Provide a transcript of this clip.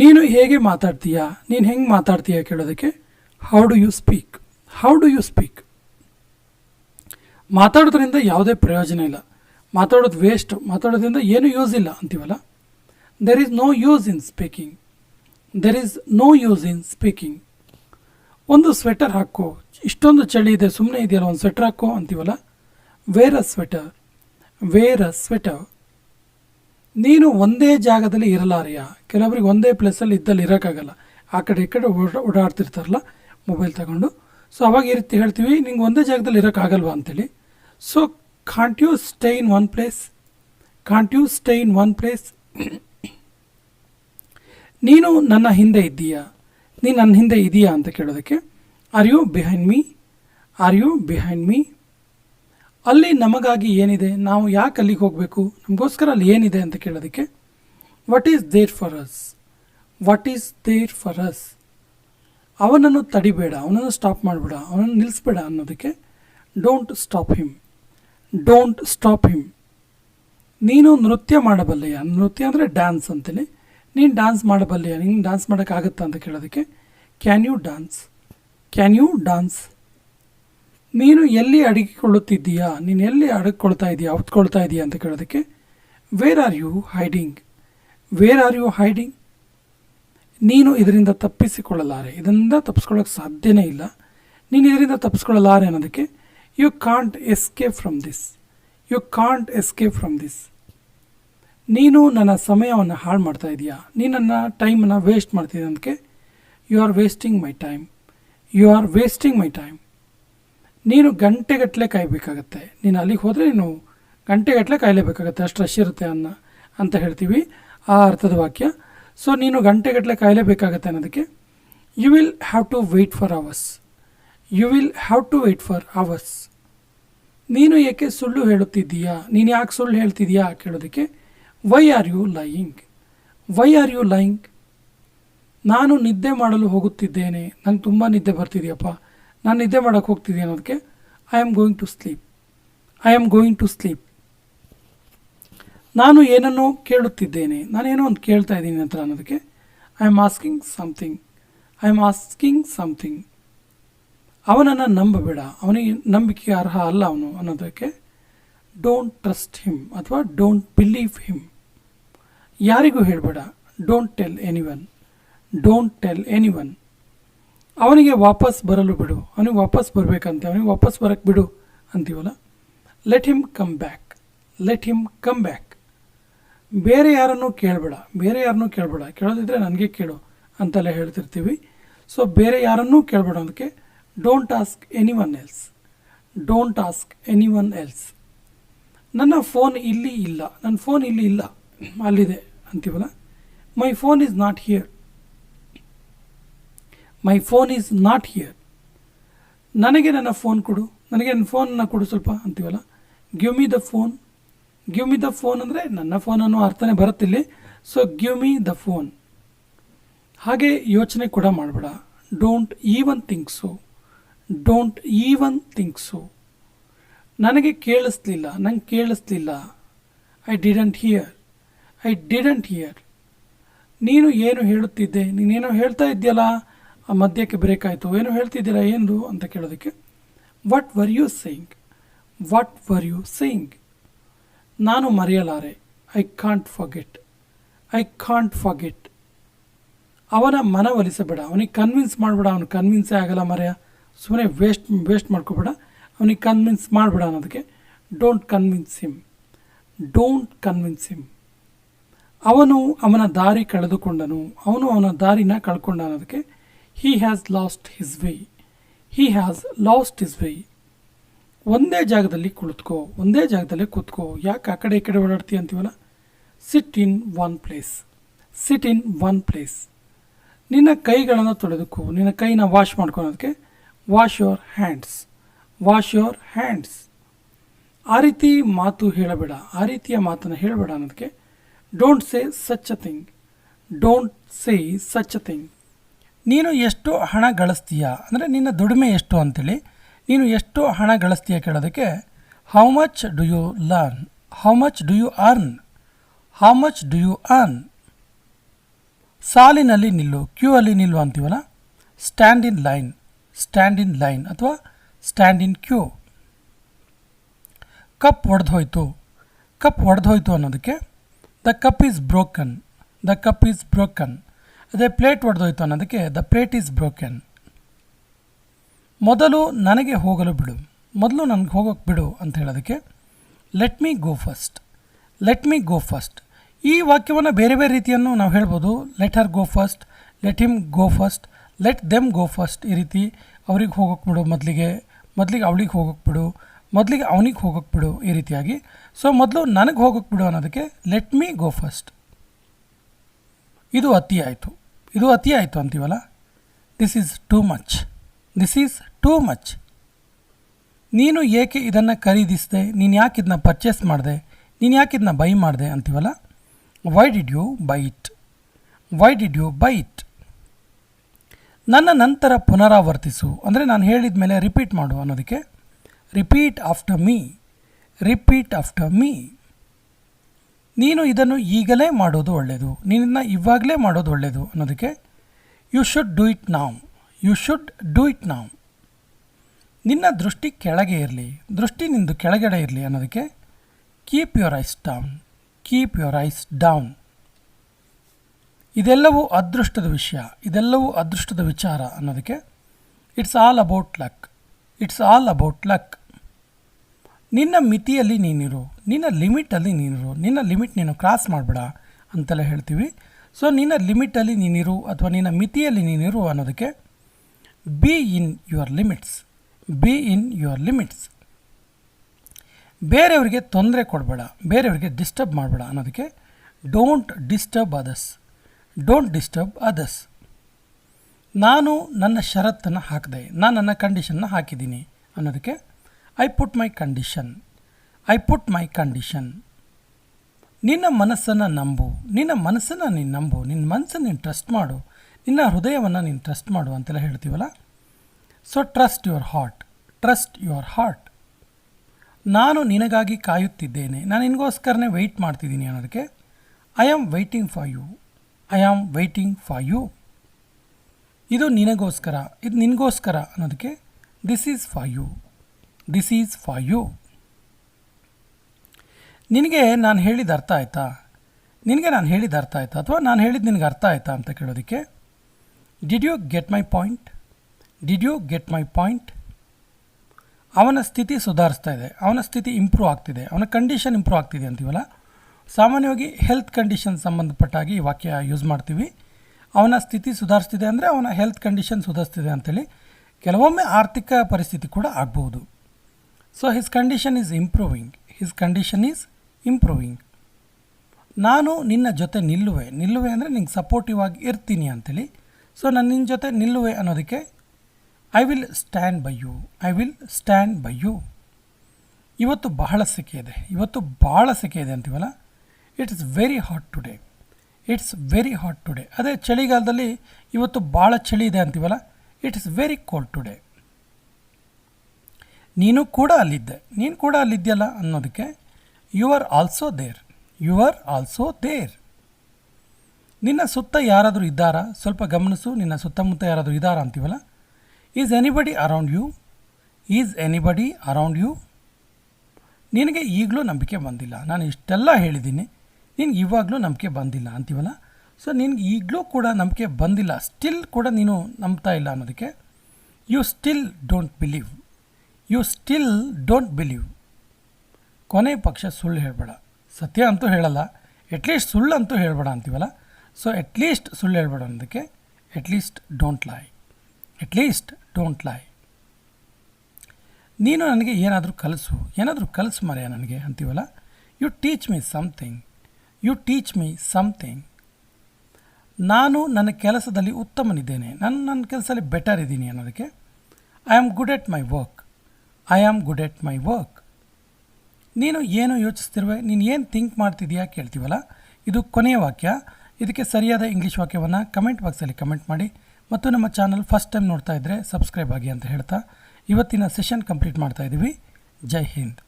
ನೀನು ಹೇಗೆ ಮಾತಾಡ್ತೀಯಾ? ನೀನು ಹೆಂಗೆ ಮಾತಾಡ್ತೀಯಾ ಕೇಳೋದಕ್ಕೆ? How do you speak how do you speak ಮಾತಾಡೋದ್ರಿಂದ ಯಾವುದೇ ಪ್ರಯೋಜನ ಇಲ್ಲ. ಮಾತಾಡೋದು ವೇಸ್ಟ್ ಮಾತಾಡೋದ್ರಿಂದ ಏನು ಯೂಸ್ ಇಲ್ಲ ಅಂತೀವಲ್ಲ? There is no use in speaking there is no use in speaking ಒಂದು ಸ್ವೆಟರ್ ಹಾಕೋ. ಇಷ್ಟೊಂದು ಚಳಿ ಇದೆ ಸುಮ್ಮನೆ ಇದೆಯಲ್ಲ, ಒಂದು ಸ್ವೆಟರ್ ಹಾಕೋ ಅಂತೀವಲ್ಲ? Wear a sweater wear a sweater ನೀನು ಒಂದೇ ಜಾಗದಲ್ಲಿ ಇರಲಾರೆಯಾ ಕೆಲವೊಬ್ರಿಗೆ ಒಂದೇ ಪ್ಲೇಸಲ್ಲಿ ಇದ್ದಲ್ಲಿ ಇರೋಕ್ಕಾಗಲ್ಲ. ಆ ಕಡೆ ಈ ಕಡೆ ಓಡಾ, ಓಡಾಡ್ತಿರ್ತಾರಲ್ಲ ಮೊಬೈಲ್ ತಗೊಂಡು. ಸೊ ಅವಾಗ ಈ ರೀತಿ ಹೇಳ್ತೀವಿ, ನಿಂಗೆ ಒಂದೇ ಜಾಗದಲ್ಲಿ ಇರೋಕ್ಕಾಗಲ್ವಾ ಅಂತೇಳಿ. So can't you stay in one place can't you stay in one place ನೀನು ನನ್ನ ಹಿಂದೆ ಇದ್ದೀಯಾ? ನೀನು ನನ್ನ ಹಿಂದೆ ಇದೆಯಾ ಅಂತ ಕೇಳೋದಕ್ಕೆ are you behind me are you behind me ಅಲ್ಲಿ ನಮಗಾಗಿ ಏನಿದೆ? ನಾವು ಯಾಕೆ ಅಲ್ಲಿಗೆ ಹೋಗಬೇಕು? ನಮಗೋಸ್ಕರ ಅಲ್ಲಿ ಏನಿದೆ ಅಂತ ಕೇಳೋದಕ್ಕೆ what is there for us what is there for us ಅವನನ್ನು ತಡಿಬೇಡ, ಅವನನ್ನು ಸ್ಟಾಪ್ ಮಾಡಬೇಡ, ಅವನನ್ನು ನಿಲ್ಲಿಸ್ಬೇಡ ಅನ್ನೋದಕ್ಕೆ don't stop him don't stop him ನೀನು ನೃತ್ಯ ಮಾಡಬಲ್ಲೆಯ? ನೃತ್ಯ ಅಂದರೆ ಡ್ಯಾನ್ಸ್ ಅಂತೇಳಿ ನೀನು ಡ್ಯಾನ್ಸ್ ಮಾಡಬಲ್ಲೆಯ? ನೀನು ಡ್ಯಾನ್ಸ್ ಮಾಡೋಕ್ಕಾಗತ್ತಾ ಅಂತ ಕೇಳೋದಕ್ಕೆ can you dance can you dance ನೀನು ಎಲ್ಲಿ ಅಡಗಿಕೊಳ್ಳುತ್ತಿದ್ದೀಯಾ? ನೀನು ಎಲ್ಲಿ ಅಡಗಿಕೊಳ್ತಾ ಇದೆಯಾ? ಹೊತ್ಕೊಳ್ತಾ ಇದೆಯಾ ಅಂತ ಕೇಳೋದಕ್ಕೆ where are you hiding where are you hiding ನೀನು ಇದರಿಂದ ತಪ್ಪಿಸಿಕೊಳ್ಳಲಾರೆ. ಇದರಿಂದ ತಪ್ಪಿಸ್ಕೊಳ್ಳೋಕೆ ಸಾಧ್ಯನೇ ಇಲ್ಲ. ನೀನು ಇದರಿಂದ ತಪ್ಪಿಸ್ಕೊಳ್ಳಲಾರೆ ಅನ್ನೋದಕ್ಕೆ you can't escape from this you can't escape from this ನೀನು ನನ್ನ ಸಮಯವನ್ನು ಹಾಳು ಮಾಡ್ತಾ ಇದೀಯಾ? ನೀನು ನನ್ನ ಟೈಮನ್ನು ವೇಸ್ಟ್ ಮಾಡ್ತಿದ್ದೆ ಅದಕ್ಕೆ you are wasting my time you are wasting my time ನೀನು ಗಂಟೆಗಟ್ಟಲೆ ಕಾಯಬೇಕಾಗತ್ತೆ. ನೀನು ಅಲ್ಲಿಗೆ ಹೋದರೆ ನೀನು ಗಂಟೆಗಟ್ಟಲೆ ಕಾಯಲೇಬೇಕಾಗತ್ತೆ. ಅಷ್ಟು ರಶ್ ಇರುತ್ತೆ ಅನ್ನ ಅಂತ ಹೇಳ್ತೀವಿ ಆ ಅರ್ಥದ ವಾಕ್ಯ. ಸೊ ನೀನು ಗಂಟೆಗಟ್ಟಲೆ ಕಾಯಲೇಬೇಕಾಗತ್ತೆ ಅನ್ನೋದಕ್ಕೆ you will have to wait for hours you will have to wait for hours ನೀನು ಏಕೆ ಸುಳ್ಳು ಹೇಳುತ್ತಿದ್ದೀಯಾ? ನೀನು ಯಾಕೆ ಸುಳ್ಳು ಹೇಳ್ತಿದ್ದೀಯಾ ಕೇಳೋದಕ್ಕೆ why are you lying why are you lying ನಾನು ನಿದ್ದೆ ಮಾಡಲು ಹೋಗುತ್ತಿದ್ದೇನೆ. ನಂಗೆ ತುಂಬ ನಿದ್ದೆ ಬರ್ತಿದೆಯಪ್ಪ. ನಾನು ನಿದ್ದೆ ಮಾಡೋಕ್ಕೆ ಹೋಗ್ತಿದ್ದೀನಿ ಅನ್ನೋದಕ್ಕೆ I am going to sleep I am going to sleep ನಾನು ಏನನ್ನೋ ಕೇಳುತ್ತಿದ್ದೇನೆ, ನಾನೇನೋ ಒಂದು ಕೇಳ್ತಾ ಇದ್ದೀನಿ ಅಂತ ಅನ್ನೋದಕ್ಕೆ I am asking something I am asking something ಅವನನ್ನು ನಂಬಬೇಡ, ಅವನಿಗೆ ನಂಬಿಕೆ ಅರ್ಹ ಅಲ್ಲ ಅವನು ಅನ್ನೋದಕ್ಕೆ ಡೋಂಟ್ ಟ್ರಸ್ಟ್ ಹಿಮ್ ಅಥವಾ ಡೋಂಟ್ ಬಿಲೀವ್ ಹಿಮ್ ಯಾರಿಗೂ ಹೇಳಬೇಡ don't tell any one don't tell any one ಅವನಿಗೆ ವಾಪಸ್ ಬರಲು ಬಿಡು. ಅವನಿಗೆ ವಾಪಸ್ ಬರಬೇಕಂತೆ. ಅವನಿಗೆ ವಾಪಸ್ ಬರೋಕ್ಕೆ ಬಿಡು ಅಂತೀವಲ್ಲ? Let him come back let him come back ಬೇರೆ ಯಾರನ್ನೂ ಕೇಳಬೇಡ. ಬೇರೆ ಯಾರನ್ನೂ ಕೇಳಬೇಡ. ಕೇಳೋದಿದ್ರೆ ನನಗೆ ಕೇಳು ಅಂತೆಲ್ಲ ಹೇಳ್ತಿರ್ತೀವಿ. ಸೊ ಬೇರೆ ಯಾರನ್ನೂ ಕೇಳಬೇಡ ಅದಕ್ಕೆ don't ask any one else don't ask any one else ನನ್ನ ಫೋನ್ ಇಲ್ಲಿ ಇಲ್ಲ. ನನ್ನ ಫೋನ್ ಇಲ್ಲಿ ಇಲ್ಲ. ಅಲ್ಲಿದೆ ಅಂತೀವಲ್ಲ? My phone is not here my phone is not here ನನಗೆ ನನ್ನ ಫೋನ್ ಕೊಡು. ನನಗೆ ನನ್ನ ಫೋನನ್ನು ಕೊಡು ಸ್ವಲ್ಪ ಅಂತೀವಲ್ಲ? Give me the phone give me the phone ಅಂದರೆ ನನ್ನ ಫೋನ್ ಅನ್ನೋ ಅರ್ಥನೇ ಬರುತ್ತಿಲ್ಲಿ. So give me the phone ಹಾಗೆ ಯೋಚನೆ ಕೂಡ ಮಾಡಬೇಡ. Don't even think so don't even think so ನನಗೆ ಕೇಳಿಸ್ಲಿಲ್ಲ. ನಂಗೆ ಕೇಳಿಸ್ಲಿಲ್ಲ. I didn't hear I didn't hear ನೀನು ಏನು ಹೇಳುತ್ತಿದ್ದೆ? ನೀನೇನೋ ಹೇಳ್ತಾ ಇದ್ದೀಯಲ್ಲ? ಮಧ್ಯಕ್ಕೆ ಬ್ರೇಕ್ ಆಯಿತು. ಏನು ಹೇಳ್ತಿದ್ದೀರಾ ಏನು ಅಂತ ಕೇಳೋದಕ್ಕೆ? What were you saying what were you saying ನಾನು ಮರೆಯಲಾರೆ. I can't forget I can't forget ಅವನ ಮನವೊಲಿಸಬೇಡ ಅವನಿಗೆ ಕನ್ವಿನ್ಸ್ ಮಾಡಬೇಡ. ಅವನು ಕನ್ವಿನ್ಸೇ ಆಗಲ್ಲ ಮರೆಯ. ಸುಮ್ಮನೆ ವೇಸ್ಟ್ ವೇಸ್ಟ್ ಮಾಡ್ಕೋಬೇಡ. ಅವನಿಗೆ ಕನ್ವಿನ್ಸ್ ಮಾಡಬೇಡ ಅನ್ನೋದಕ್ಕೆ don't convince him don't convince him ಅವನು ಅವನ ದಾರಿ ಕಳೆದುಕೊಂಡನು. ಅವನು ಅವನ ದಾರಿನ ಕಳ್ಕೊಂಡ ಅನ್ನೋದಕ್ಕೆ he has lost his way he has lost his way ಒಂದೇ ಜಾಗದಲ್ಲಿ ಕುಳಿತುಕೋ, ಒಂದೇ ಜಾಗದಲ್ಲಿ ಕೂತ್ಕೋ. ಯಾಕೆ ಆ ಕಡೆ ಈ ಕಡೆ ಓಡಾಡ್ತೀಯ ಅಂತೀವಲ್ಲ? Sit in one place sit in one place ನಿನ್ನ ಕೈಗಳನ್ನು ತೊಳೆದುಕೋ. ನಿನ್ನ ಕೈನ wash ಮಾಡ್ಕೊಳೋದಕ್ಕೆ wash your hands wash your hands ಆ ರೀತಿ ಮಾತು ಹೇಳಬೇಡ. ಆ ರೀತಿಯ ಮಾತನ್ನು ಹೇಳಬೇಡ ಅನ್ನೋದಕ್ಕೆ don't say such a thing don't say such a thing ನೀನು ಎಷ್ಟು ಹಣ ಗಳಿಸ್ತೀಯ? ಅಂದರೆ ನಿನ್ನ ದುಡಿಮೆ ಎಷ್ಟು ಅಂತೇಳಿ ನೀನು ಎಷ್ಟು ಹಣ ಗಳಿಸ್ತೀಯ ಕೇಳೋದಕ್ಕೆ how much do you learn how much do you earn how much do you earn ಸಾಲಿನಲ್ಲಿ ನಿಲ್ಲು ಕ್ಯೂ ಅಲ್ಲಿ ನಿಲ್ಲು ಅಂತೀವಲ್ಲ? Stand in line stand in line ಅಥವಾ ಸ್ಟ್ಯಾಂಡ್ ಇನ್ ಕ್ಯೂ ಕಪ್ ಒಡೆದೋಯ್ತು ಕಪ್ ಒಡೆದೋಯ್ತು ಅನ್ನೋದಕ್ಕೆ the cup is broken the cup is broken ಅದೇ ಪ್ಲೇಟ್ ಒಡೆದೋಯ್ತು ಅನ್ನೋದಕ್ಕೆ ದ ಪ್ಲೇಟ್ ಈಸ್ ಬ್ರೋಕನ್. ಮೊದಲು ನನಗೆ ಹೋಗಲು ಬಿಡು. ಮೊದಲು ನನಗೆ ಹೋಗೋಕ್ಕೆ ಬಿಡು ಅಂತ ಹೇಳೋದಕ್ಕೆ let me go first let me go first ಈ ವಾಕ್ಯವನ್ನು ಬೇರೆ ಬೇರೆ ರೀತಿಯನ್ನು ನಾವು ಹೇಳ್ಬೋದು. Let her go first let him go first let them go first ಈ ರೀತಿ ಅವ್ರಿಗೆ ಹೋಗೋಕ್ಕೆ ಬಿಡು ಮೊದಲಿಗೆ ಮೊದಲಿಗೆ ಅವಳಿಗೆ ಹೋಗೋಕ್ಕೆ ಬಿಡು, ಮೊದಲಿಗೆ ಅವನಿಗೆ ಹೋಗೋಕ್ಕೆ ಬಿಡು ಈ ರೀತಿಯಾಗಿ. ಸೊ ಮೊದಲು ನನಗೆ ಹೋಗೋಕ್ಕೆ ಬಿಡು ಅನ್ನೋದಕ್ಕೆ ಲೆಟ್ ಮೀ ಗೋ ಫಸ್ಟ್ ಇದು ಅತಿ ಆಯಿತು. ಇದು ಅತಿ ಆಯಿತು ಅಂತೀವಲ್ಲ? This is too much this is too much ನೀನು ಏಕೆ ಇದನ್ನು ಖರೀದಿಸಿದೆ? ನೀನು ಯಾಕೆ ಇದನ್ನ ಪರ್ಚೇಸ್ ಮಾಡಿದೆ? ನೀನು ಯಾಕೆ ಇದನ್ನ ಬೈ ಮಾಡಿದೆ ಅಂತೀವಲ್ಲ? Why did you buy it why did you buy it ನನ್ನ ನಂತರ ಪುನರಾವರ್ತಿಸು. ಅಂದರೆ ನಾನು ಹೇಳಿದ ಮೇಲೆ ರಿಪೀಟ್ ಮಾಡು ಅನ್ನೋದಕ್ಕೆ. Repeat after me repeat after me ನೀನು ಇದನ್ನು ಈಗಲೇ ಮಾಡೋದು ಒಳ್ಳೆಯದು. ನಿನ್ನ ಇವಾಗಲೇ ಮಾಡೋದು ಒಳ್ಳೆಯದು ಅನ್ನೋದಕ್ಕೆ you should do it now you should do it now ನಿನ್ನ ದೃಷ್ಟಿ ಕೆಳಗೆ ಇರಲಿ. ದೃಷ್ಟಿ ನಿಂದು ಕೆಳಗಡೆ ಇರಲಿ ಅನ್ನೋದಕ್ಕೆ keep your eyes down keep your eyes down ಇದೆಲ್ಲವೂ ಅದೃಷ್ಟದ ವಿಷಯ. ಇದೆಲ್ಲವೂ ಅದೃಷ್ಟದ ವಿಚಾರ ಅನ್ನೋದಕ್ಕೆ it's all about luck it's all about luck ನಿನ್ನ ಮಿತಿಯಲ್ಲಿ ನೀನಿರು, ನಿನ್ನ ಲಿಮಿಟಲ್ಲಿ ನೀನಿರು, ನಿನ್ನ ಲಿಮಿಟ್ ನೀನು ಕ್ರಾಸ್ ಮಾಡಬೇಡ ಅಂತೆಲ್ಲ ಹೇಳ್ತೀವಿ. ಸೊ ನಿನ್ನ ಲಿಮಿಟಲ್ಲಿ ನೀನಿರು ಅಥವಾ ನಿನ್ನ ಮಿತಿಯಲ್ಲಿ ನೀನಿರು ಅನ್ನೋದಕ್ಕೆ be in your limits be in your limits ಬೇರೆಯವರಿಗೆ ತೊಂದರೆ ಕೊಡಬೇಡ, ಬೇರೆಯವರಿಗೆ ಡಿಸ್ಟರ್ಬ್ ಮಾಡಬೇಡ ಅನ್ನೋದಕ್ಕೆ don't disturb others don't disturb others ನಾನು ನನ್ನ ಷರತ್ತನ್ನು ಹಾಕಿದೆ, ನಾನು ನನ್ನ ಕಂಡೀಷನ್ನ ಹಾಕಿದ್ದೀನಿ ಅನ್ನೋದಕ್ಕೆ I put my condition I put my condition ನಿನ್ನ ಮನಸ್ಸನ್ನು ನಂಬು. ನಿನ್ನ ಮನಸ್ಸನ್ನು ನೀನು ನಂಬು. ನಿನ್ನ ಮನಸ್ಸನ್ನು ನೀನು ಟ್ರಸ್ಟ್ ಮಾಡು. ನಿನ್ನ ಹೃದಯವನ್ನು ನೀನು ಟ್ರಸ್ಟ್ ಮಾಡು ಅಂತೆಲ್ಲ ಹೇಳ್ತೀವಲ್ಲ? So trust your heart trust your heart ನಾನು ನಿನಗಾಗಿ ಕಾಯುತ್ತಿದ್ದೇನೆ. ನಾನು ನಿನಗೋಸ್ಕರನೇ ವೆಯ್ಟ್ ಮಾಡ್ತಿದ್ದೀನಿ ಅನ್ನೋದಕ್ಕೆ I am waiting for you I am waiting for you ಇದು ನಿನಗೋಸ್ಕರ. ಇದು ನಿನಗೋಸ್ಕರ ಅನ್ನೋದಕ್ಕೆ this is for you this is for you ನಿನಗೆ ನಾನು ಹೇಳಿದ ಅರ್ಥ ಆಯಿತಾ? ನಿನಗೆ ನಾನು ಹೇಳಿದ ಅರ್ಥ ಆಯಿತಾ? ಅಥವಾ ನಾನು ಹೇಳಿದ ನಿನಗೆ ಅರ್ಥ ಆಯ್ತಾ ಅಂತ ಕೇಳೋದಕ್ಕೆ? Did you get my point did you get my point ಅವನ ಸ್ಥಿತಿ ಸುಧಾರಿಸ್ತಾ ಇದೆ. ಅವನ ಸ್ಥಿತಿ ಇಂಪ್ರೂವ್ ಆಗ್ತಿದೆ. ಅವನ ಕಂಡೀಷನ್ ಇಂಪ್ರೂವ್ ಆಗ್ತಿದೆ ಅಂತೀವಲ್ಲ? ಸಾಮಾನ್ಯವಾಗಿ ಹೆಲ್ತ್ ಕಂಡೀಷನ್ ಸಂಬಂಧಪಟ್ಟಾಗಿ ಈ ವಾಕ್ಯ ಯೂಸ್ ಮಾಡ್ತೀವಿ. ಅವನ ಸ್ಥಿತಿ ಸುಧಾರಿಸ್ತಿದೆ ಅಂದರೆ ಅವನ ಹೆಲ್ತ್ ಕಂಡೀಷನ್ ಸುಧಾರಿಸ್ತಿದೆ ಅಂತೇಳಿ. ಕೆಲವೊಮ್ಮೆ ಆರ್ಥಿಕ ಪರಿಸ್ಥಿತಿ ಕೂಡ ಆಗ್ಬೋದು so his condition is improving his condition is improving ನಾನು ನಿನ್ನ ಜೊತೆ ನಿಲ್ಲುವೆ. ನಿಲ್ಲುವೆ ಅಂದರೆ ನಿಂಗೆ ಸಪೋರ್ಟಿವ್ ಆಗಿ ಇರ್ತೀನಿ ಅಂತೇಳಿ. ಸೊ ನಾನು ನಿನ್ನ ಜೊತೆ ನಿಲ್ಲುವೆ ಅನ್ನೋದಕ್ಕೆ I will stand by you I will stand by you ಇವತ್ತು ಬಹಳ ಸೆಕೆ ಇದೆ. ಇವತ್ತು ಭಾಳ ಸೆಕೆ ಇದೆ ಅಂತೀವಲ್ಲ? It's very hot today it's very hot today ಅದೇ ಚಳಿಗಾಲದಲ್ಲಿ ಇವತ್ತು ಭಾಳ ಚಳಿ ಇದೆ ಅಂತೀವಲ್ಲ? ಇಟ್ಸ್ ವೆರಿ ಕೋಲ್ಡ್ ಟುಡೇ ನೀನು ಕೂಡ ಅಲ್ಲಿದ್ದೆ. ನೀನು ಕೂಡ ಅಲ್ಲಿದ್ಯಲ್ಲ ಅನ್ನೋದಕ್ಕೆ you are also there you are also there ನಿನ್ನ ಸುತ್ತ ಯಾರಾದರೂ ಇದ್ದಾರಾ? ಸ್ವಲ್ಪ ಗಮನಿಸು, ನಿನ್ನ ಸುತ್ತಮುತ್ತ ಯಾರಾದರೂ ಇದ್ದಾರಾ ಅಂತೀವಲ್ಲ? Is anybody around you is anybody around you ನಿನಗೆ ಈಗಲೂ ನಂಬಿಕೆ ಬಂದಿಲ್ಲ. ನಾನು ಇಷ್ಟೆಲ್ಲ ಹೇಳಿದ್ದೀನಿ. ನಿನ್ಗೆ ಇವಾಗಲೂ ನಂಬಿಕೆ ಬಂದಿಲ್ಲ ಅಂತೀವಲ್ಲ? ಸೊ ನಿನಗೆ ಈಗಲೂ ಕೂಡ ನಂಬಿಕೆ ಬಂದಿಲ್ಲ. ಸ್ಟಿಲ್ ಕೂಡ ನೀನು ನಂಬ್ತಾ ಇಲ್ಲ ಅನ್ನೋದಕ್ಕೆ you still don't believe you still don't believe. ಕೊನೆ ಪಕ್ಷ ಸುಳ್ಳು ಹೇಳಬೇಡ. ಸತ್ಯ ಅಂತೂ ಹೇಳಲ್ಲ. ಎಟ್ಲೀಸ್ಟ್ ಸುಳ್ಳು ಅಂತೂ ಹೇಳಬೇಡ ಅಂತೀವಲ್ಲ? ಸೊ ಎಟ್ಲೀಸ್ಟ್ ಸುಳ್ಳು ಹೇಳಬೇಡ ಅನ್ನೋದಕ್ಕೆ at least don't lie at least don't lie ನೀನು ನನಗೆ ಏನಾದರೂ ಕಲಿಸು. ಏನಾದರೂ ಕಲಿಸು ಮರೆಯ ನನಗೆ ಅಂತೀವಲ್ಲ? You teach me something you teach me something ನಾನು ನನ್ನ ಕೆಲಸದಲ್ಲಿ ಉತ್ತಮನಿದ್ದೇನೆ. ನಾನು ನನ್ನ ಕೆಲಸದಲ್ಲಿ ಬೆಟರ್ ಇದ್ದೀನಿ ಅನ್ನೋದಕ್ಕೆ I am good at my work I am good at my work ನೀನು ಏನು ಯೋಚಿಸ್ತಿರುವೆ? ನೀನು ಏನು ಥಿಂಕ್ ಮಾಡ್ತಿದೀಯಾ ಕೇಳ್ತೀವಲ್ಲ? ಇದು ಕೊನೆಯ ವಾಕ್ಯ. ಇದಕ್ಕೆ ಸರಿಯಾದ ಇಂಗ್ಲೀಷ್ ವಾಕ್ಯವನ್ನು ಕಮೆಂಟ್ ಬಾಕ್ಸಲ್ಲಿ ಕಮೆಂಟ್ ಮಾಡಿ. ಮತ್ತು ನಮ್ಮ ಚಾನಲ್ ಫಸ್ಟ್ ಟೈಮ್ ನೋಡ್ತಾ ಇದ್ದರೆ ಸಬ್ಸ್ಕ್ರೈಬ್ ಆಗಿ ಅಂತ ಹೇಳ್ತಾ. ಇವತ್ತಿನ ಸೆಷನ್ ಕಂಪ್ಲೀಟ್ ಮಾಡ್ತಾ ಇದ್ದೀವಿ ಜೈ ಹಿಂದ್.